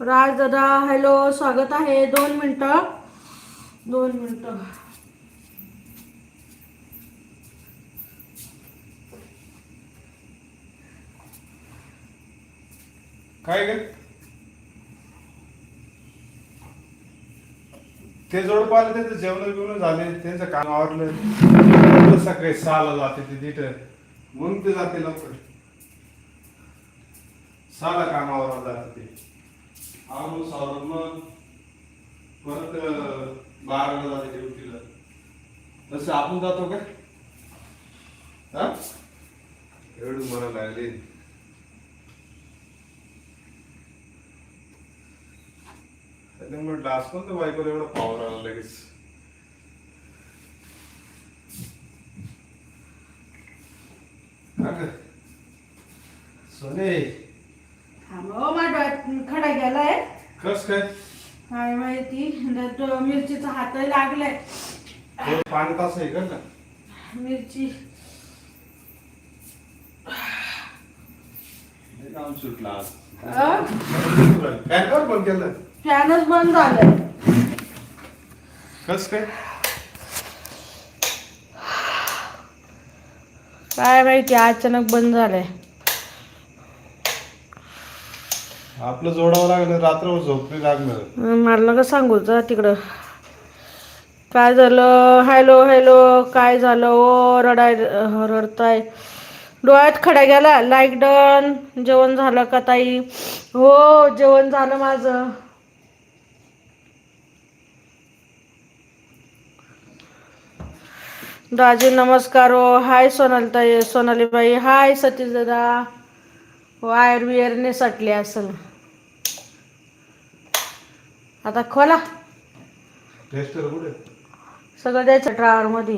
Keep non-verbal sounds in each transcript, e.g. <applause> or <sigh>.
राज दादा हॅलो स्वागत आहे. दोन मिनटं. दोन मिनटं. काय ग? ते जोड पाहिलं त्यांचं जेवण बिवणं झाले त्यांचं काम आवडलं सकाळी सहाला जाते ते तिथं. म्हणून ते जाते लवकर. सहाला कामावर जाते ते. आवरून सावरून मग परत बाराला जाते ड्युटीला. तसं आपण जातो का? हा? एवढं मला लागले. म्हटलं आज पण बायकोला एवढा पावर आला लगेच? अगं, सोने हो माझ्या खडा गेलाय. कस काय? काय माहिती? त्यात मिरचीचा हात लागलाय. पाणी तास आहे का मिरची. काम सुटला आज. अं? काय कर बंद केलं. फॅनच बंद झालाय. कस काय? काय माहिती अचानक बंद झालाय. आपलं जोडावं लागलं रात्रभर झोपली लागणार. मला का सांगू जा तिकडं. काय झालं? हॅलो हॅलो काय झालं? ओ रडाय रडताय. डोळ्यात खडा गेला. लाईक डन जेवण झालं का ताई? हो जेवण झालं माझं. दाजी नमस्कार. हो हाय सोनाली ताई सोनाली बाई हाय सतीश दादा. वायर वियरने सटले असेल. आता खोला. टेस्टर कुठे? सगळं द्यायचं ड्रावर मध्ये.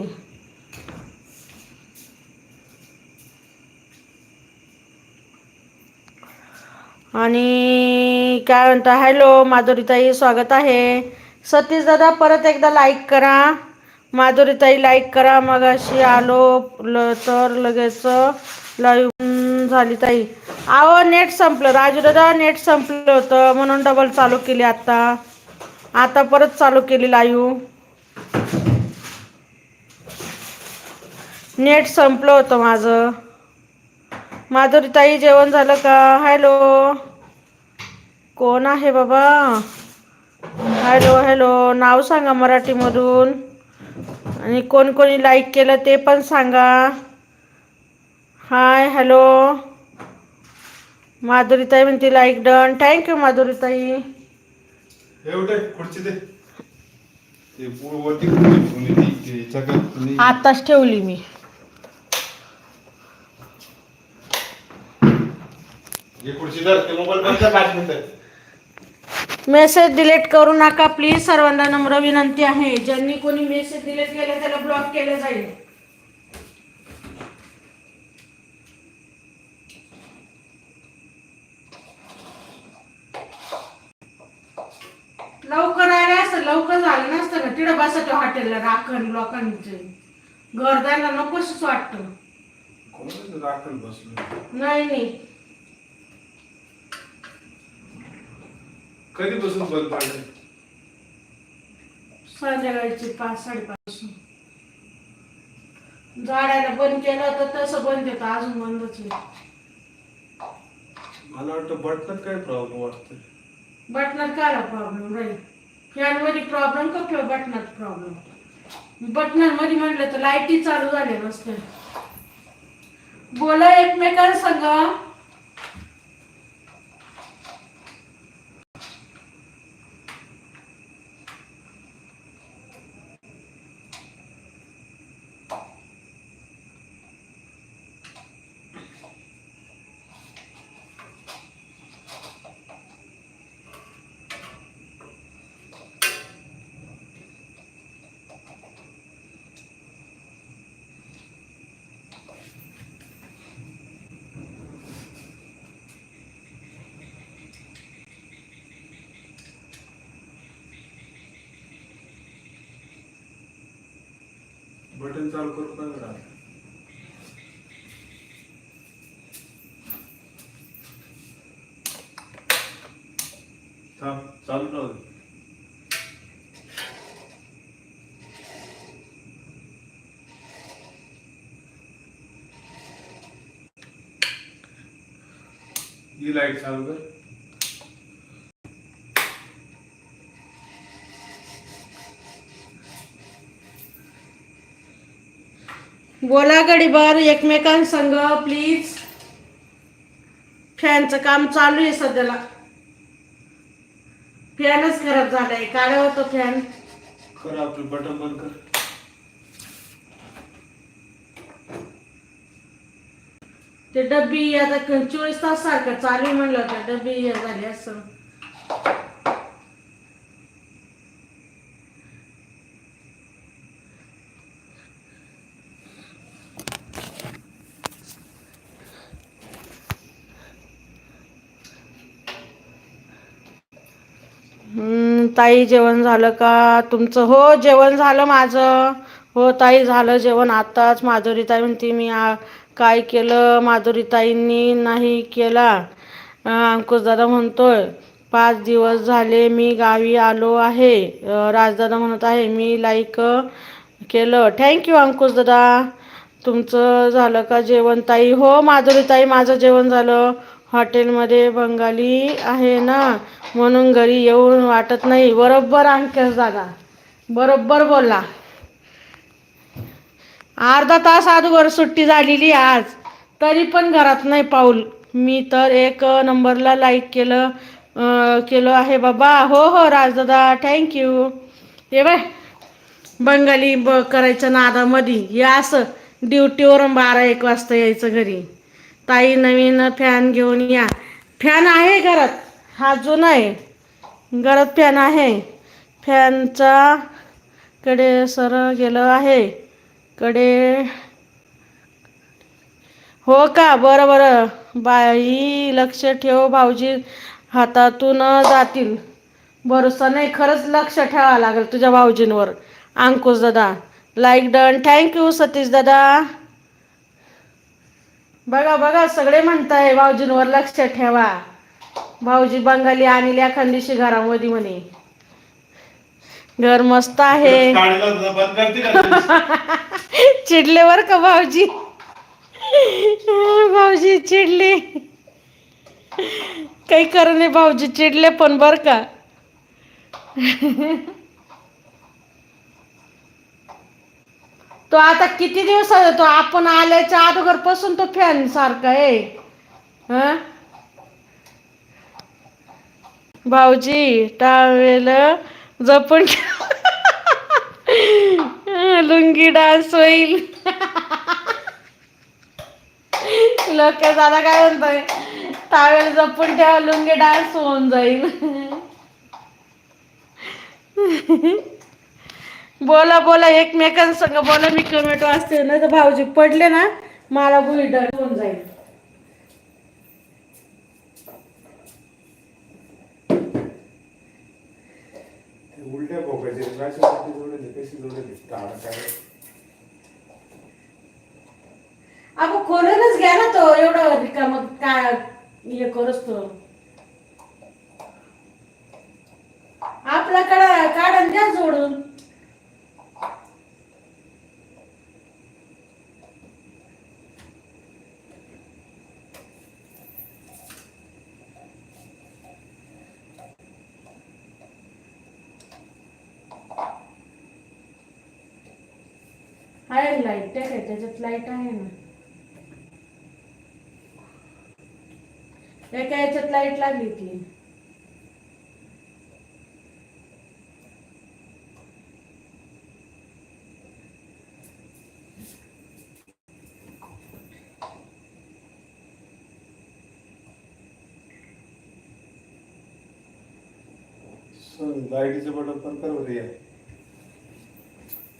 आणि काय म्हणता हॅलो माधुरीताई स्वागत आहे. सतीश दादा परत एकदा लाईक करा. माधुरीताई लाईक करा. मग अशी आलो ल तर लगेच लाईव्ह झाली ताई. आहो नेट संपलं. राजू दादा नेट संपलं होतं. म्हणून डबल चालू केली आता. आता परत चालू केली लाईव्ह हो. नेट संपलं होतं माझं. माधुरीताई जेवण झालं का? हॅलो. कोण आहे बाबा? Hello hello. नाव सांगा मराठीमधून. आणि कोण कोणी लाईक केलं ते पण सांगा. हाय हॅलो माधुरीताई म्हणते लाईक डन थँक्यू माधुरीताई. एवढे खुर्ची दे. ते पु- वरती खुर्ची ठेवून येते, ते जगात तुम्ही- आताच ठेवली मी. हे खुर्ची धर ते मोबाईल बंद कर पाच मिनिटं. मेसेज डिलीट करू नका प्लीज सर्वांना नम्र विनंती आहे. ज्यांनी कोणी मेसेज डिलीट केले त्याला ब्लॉक केलं जाईल. लवकर आले असतं लवकर झालं नसतं ना तिकडं बसत हॉटेलला राखण लोकांचे. घर द्यायला नकोच वाटतं. कोण राखण बसलो? नाही नाही. कधीपासून बंद पडलं संध्याकाळची पाच साडेपाच झाडायला बंद केलं तर तसं बंद येतं अजून बंदच आहे मला वाटतं बटनात काय प्रॉब्लेम वाटतोय? बटनात काय प्रॉब्लेम राहील. फॅनमध्ये प्रॉब्लेम का किंवा बटनात प्रॉब्लेम बटनांमध्ये म्हटलं तर लाईटी चालू झाल्या नसते बोला एकमेकांसंग. बटन चालू करून का जरा? चालू चालू राहू ही लाइट चालू कर बोला गडीभर एकमेकांसंग प्लीज फॅनचं काम चालू आहे सध्याला. फॅनच खराब झालाय. काढा होतो फॅन आपलं बटन बंद कर. ते डब्बी आता चोवीस तास सारखं चालू आहे म्हणलं होतं. डब्बी हे झाली असं. ताई जेवण झालं का? तुमचं? हो जेवण झालं माझं. हो ताई झालं जेवण आताच. माधुरीताई म्हणते मी आ, काय केलं? माधुरीताईंनी नाही केला. अंकुश दादा म्हणतोय पाच दिवस झाले मी गावी आलो आहे. राजदादा म्हणत आहे मी लाईक केलं. थँक्यू अंकुश दादा. तुमचं झालं का जेवण ताई? हो माधुरीताई माझं जेवण झालं. हॉटेलमध्ये बंगाली आहे ना म्हणून घरी येऊन वाटत नाही. बरोबर अंकेश दादा. बरोबर बोलला. अर्धा तास अगोदर सुट्टी झालेली आज. तरी पण घरात नाही पाऊल. मी तर एक नंबरला लाईक केलं केलो केलं आहे बाबा. हो हो राजदादा थँक्यू हे बाय बंगाली ब करायचं नादामध्ये. हे असं ड्युटीवरून बारा एक वाजता यायचं घरी. ताई नवीन फॅन घेऊन या. फॅन आहे घरात. हा जुना आहे. घरात फॅन आहे. फॅनचा कडे सर गेलं आहे. कडे हो का? बरं बरं. बाई लक्ष ठेव भाऊजी. हातातून जातील. भरोसा नाही. खरंच लक्ष ठेवावं लागेल तुझ्या भाऊजींवर. अंकुश दादा. लाईक डन थँक्यू सतीश दादा. बघा बघा सगळे म्हणताय भाऊजींवर लक्ष ठेवा. भाऊजी बंगाली आणि एखादीशी घरामध्ये म्हणे. घर मस्त आहे. <laughs> चिडले बर का भाऊजी? भाऊजी चिडले. काही कर नाही भाऊजी चिडले पण बर का? <laughs> तो आता किती दिवस तो आपण आल्याच्या अगोदरपासून तो फॅन सारखा आहे. हं? भाऊजी टावेल जपून <laughs> लुंगी डान्स होईल. लोक दादा काय म्हणतोय? टावेल जपून ठेवा लुंगी डान्स होऊन जाईल. <laughs> बोला बोला एकमेकांसंग बोला मी कमेंट वाचते नाही तर भाऊजी पडले ना मला डर होऊन जाईल. उलट्या अगो खोलूनच घ्या ना तो एवढं रिकाम काय हे करस तो. आपला कडा काढून द्या जोडून आहे लाइट त्या काय त्याच्यात लाइट आहे ना एका याच्यात लाइट लागली ती लाईटीचं बटन पण कर या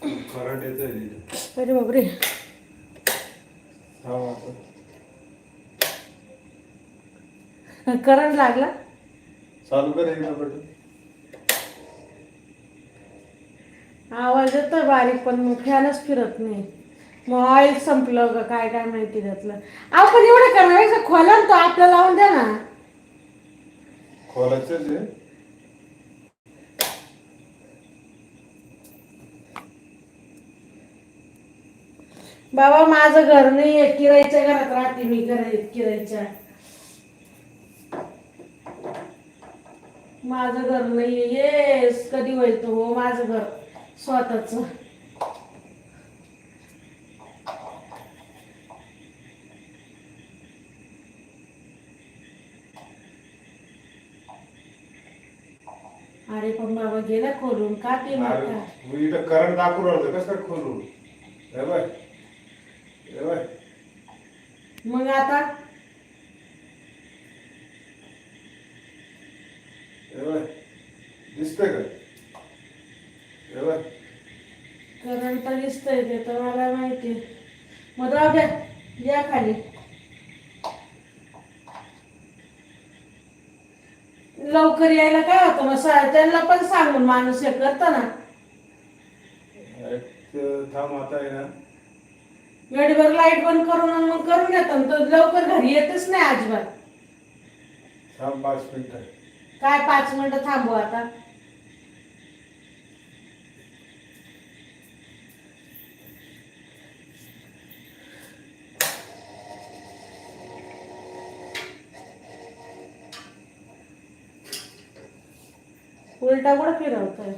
करंट तिथे. अरे बापरे. करंट लागला? चालू कर एकदा बटन आवाज येतोय बारीक पण मग फॅनच फिरत नाही. मग ऑइल संपलं का काय काय माहिती त्यातलं. आपण एवढं करणार खोला तो आपल्याला लावून द्या ना. खोलायचंच आहे. बाबा माझं घर नाही आहे किरायच्या घरात राहते मी घर किरायच्या. माझं घर नाही येस कधी होईल तो? हो माझं घर स्वतःच. अरे पण बाबा गेला खोलून का ते करंट दाखवू राहिलं कसं काय मग आता? हे बाय का करंट दिसतंय ते तर मला माहिती मग राहू द्या या खाली. लवकर यायला काय होतं मग? त्यांना पण सांगून माणूस हे करतं ना. थांब आता आहे ना. वेळेवर लाइट बंद करून मग करून येतो. तो लवकर घरी येतच नाही अजिबात. थांब पाच मिनिटं. काय पाच मिनिटं थांबू आता? उलटा कुठं फिरवतोय?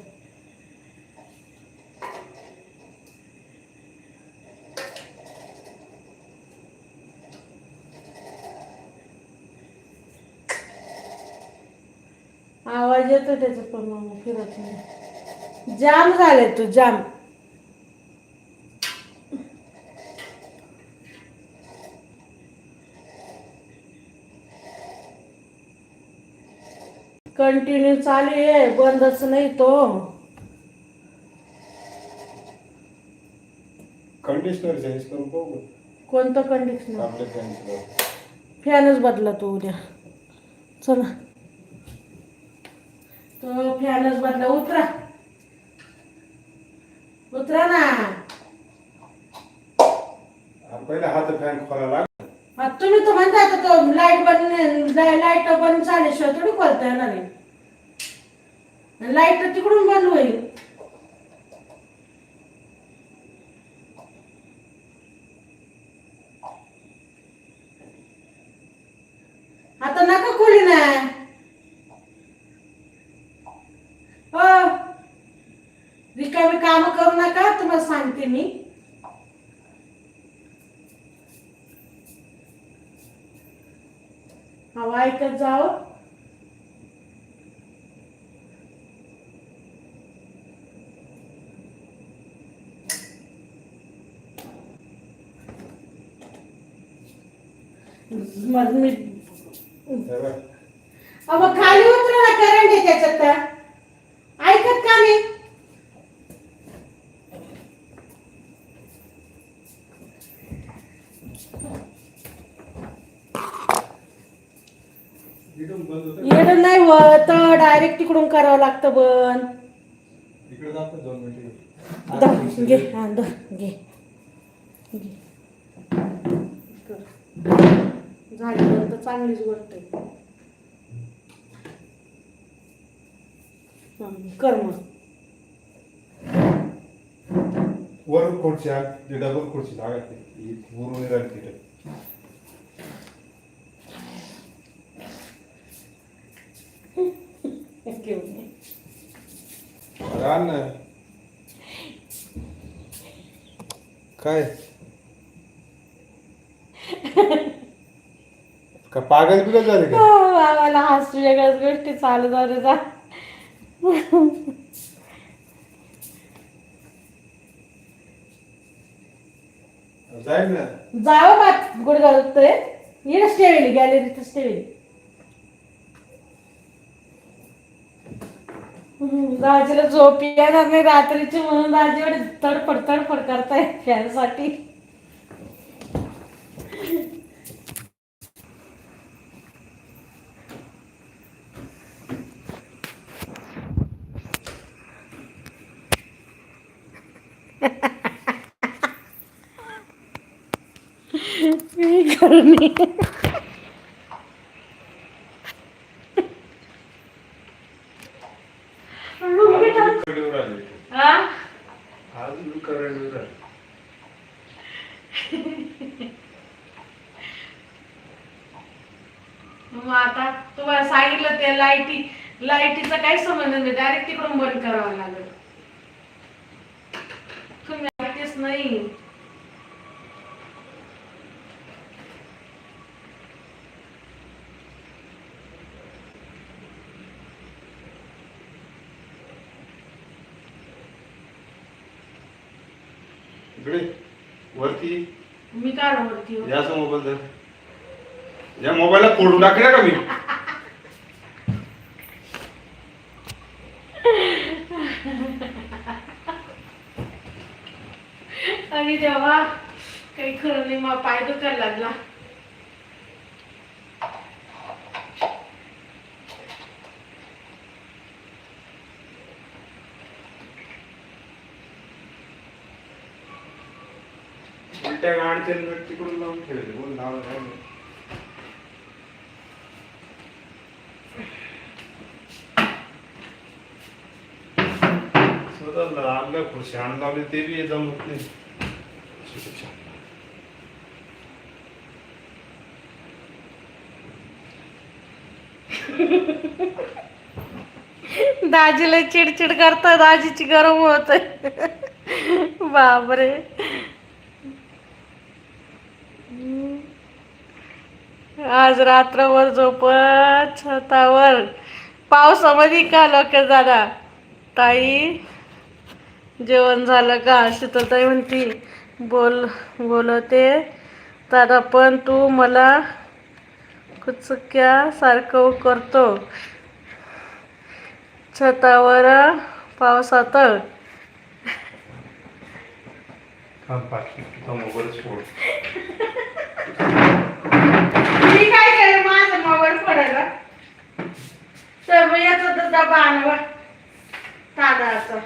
येतो त्याचा पण फिरत नाही. जाम झाले तू जाम. कंटिन्यू चालू आहे बंदच नाही तो. कंडिशनर चेंज करून पाहू कोणतं कंडिशनर आपल्या फॅनच बदला तो उद्या. चला. तो फॅनच बदला उतरा. उतरा ना. पहिला हात फॅन खोला लाग. तुम्ही तर म्हणता आता तो लाइट बंद लाइट बंद झाल्याशिवाय थोडी खोलता येणार आहे. लाइट तर तिकडून बंद होईल आता नका खोली ना हो रिकामी काम करू नका तुम्हाला सांगते मी. हवा ऐकत जाओ मग मी अहो खाली उतरा करंट आहे त्याच्यात तर ऐकत का नाही इकडून बंद होतं येणं नाही होत डायरेक्ट तिकडून करावं लागतं दोन द- घे हा द घे. झाली तर चांगलीच हं, कर मग. वर खुर्ची डबल खुर्ची लागते उरून राहिली घेऊन ये. रान। काय? का पागल बिगल झाले का? हो, आम्हाला हसू वेगळ्याच गोष्टी चालू झाल्या जा. जाईल ना? जावं बात गुडघा दुखतोय. येणच ठेवली गॅलरीतच ठेवली दाजीला झोप येणार नाही रात्रीची म्हणून दाजीवर तडफड तडफड करताय फॅनसाठी. मी करून ये. रुपये टाक. कडेवर आले हा? अजून करंट मग आता तुम्हाला सांगितलं ते लाईटी लाईटीचा काही संबंध नाही. डायरेक्ट तिकडून बंद करावं लागेल. तुम्ही ऐकतेच नाही. इकडे वरती. मी काय वरती? याचा मोबाईल धर या मोबाईलला फोडून टाकले का मी आणि तेव्हा काही खरं नाही मग पाय दुखायला लागला. उलट्या गाडचे तिकडून लावून ठेवले. बोल लावलं काय? माहीत. खुर्शी आणून लावली ते बी जमत नाही. दाजीला चिडचिड करता दाजीची गरम होत. बापरे. आज रात्रभर झोपत छतावर. पावसामध्ये का लोक दादा ताई जेवण झालं का? शीतलताई म्हणती बोल बोलते दादा पण तू मला कुचक्यासारखं करतो. छतावर पावसात मी काय केलं? माझा मोबाईल पडायला तर मग डबा आणवा तांदळाचा.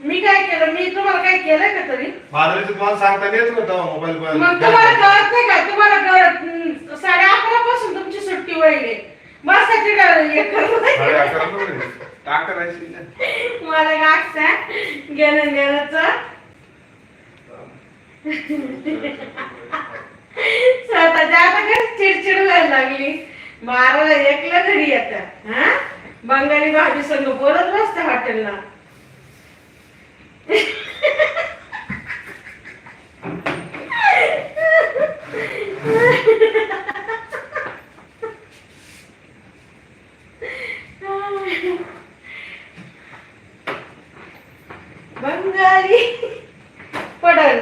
मी काय केलं? मी तुम्हाला काय केलं का तरी? तुम्हाला सांगता येत होतं मोबाईल मग तुम्हाला कळत नाही का? तुम्हाला कळत साडे अकरा पासून तुमची सुट्टी वहिले बसायची साडे अकरा मध्ये टाक करायची? ना. मला गागसा गेलं स्वतःच्या आता काय चिडचिड व्हायला लागली. बाराला एकला घरी येतात हा? बंगाली भाजी संग बोलत बसते हॉटेलला बंगाली पडल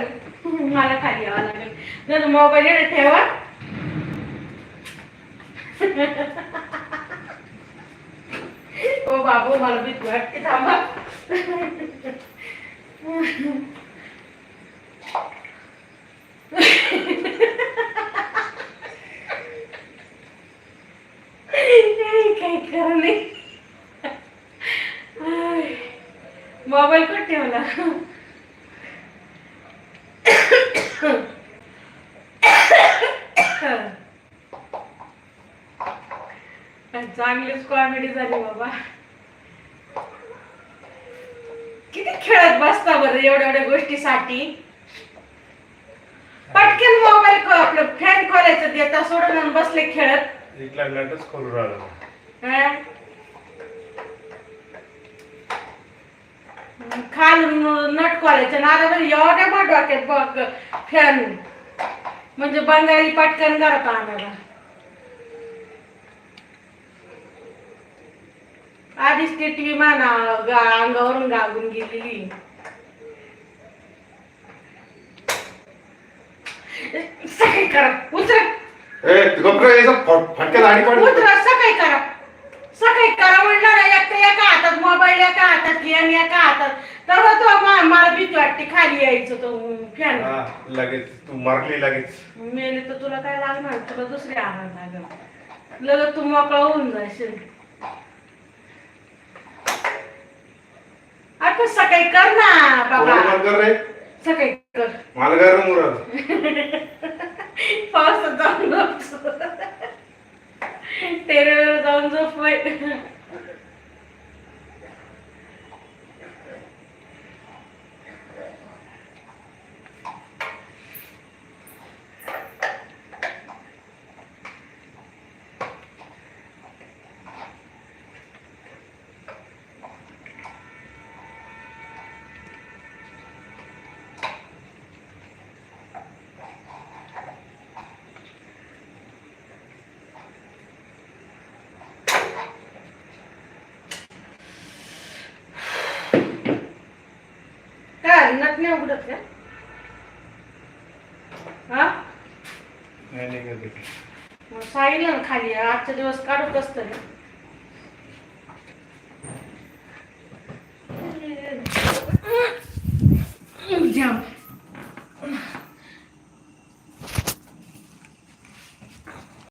मला खाली यावं लागेल जर मोबाईल ठेवा. ओ बाबू मला भीती वाटते थांबा. काही खरं नाही. मोबाईल पण ठेवला? चांगलीच कॉमेडी झाली बाबा. किती खेळत बसता बरं एवढ्या एवढ्या गोष्टीसाठी? पटकन मोबाईल आपलं फॅन खोलायचं देता सोडून आणि बसले खेळत. एक लागलाटच खोलू राहिला. हा? खालून नट खोलायचं नादा म्हणजे एवढ्या मोठ्या डोक्यात बघ फॅन म्हणजे बंगाली पटकन घरात आणायला. आधीच ती टीव्ही माना गा- अंगावरून गागून गेलेली. सकाळी करा उतर. फटक्या उतरा सकाळी सकाळी एक तर एका हातात मोबाईल एका हातात गेम एका हातात. तेव्हा तो मा- मला भीती वाटते खाली यायचं तो फॅन हा, लगेच. तू मारली लगेच. मेले तर तुला काय लागणार? तुला दुसरी आणायला लागल लगेच तू मोकळा होऊन जाशील. आता सकाळी कर ना बाबा. कर रे? सकाळी कर. मला गरम उरल <laughs> पावसात जाऊन झोप जाऊन झोप नट नाही उघडत का? हा? नाही ना खाली आजचा दिवस काढू कसं तरी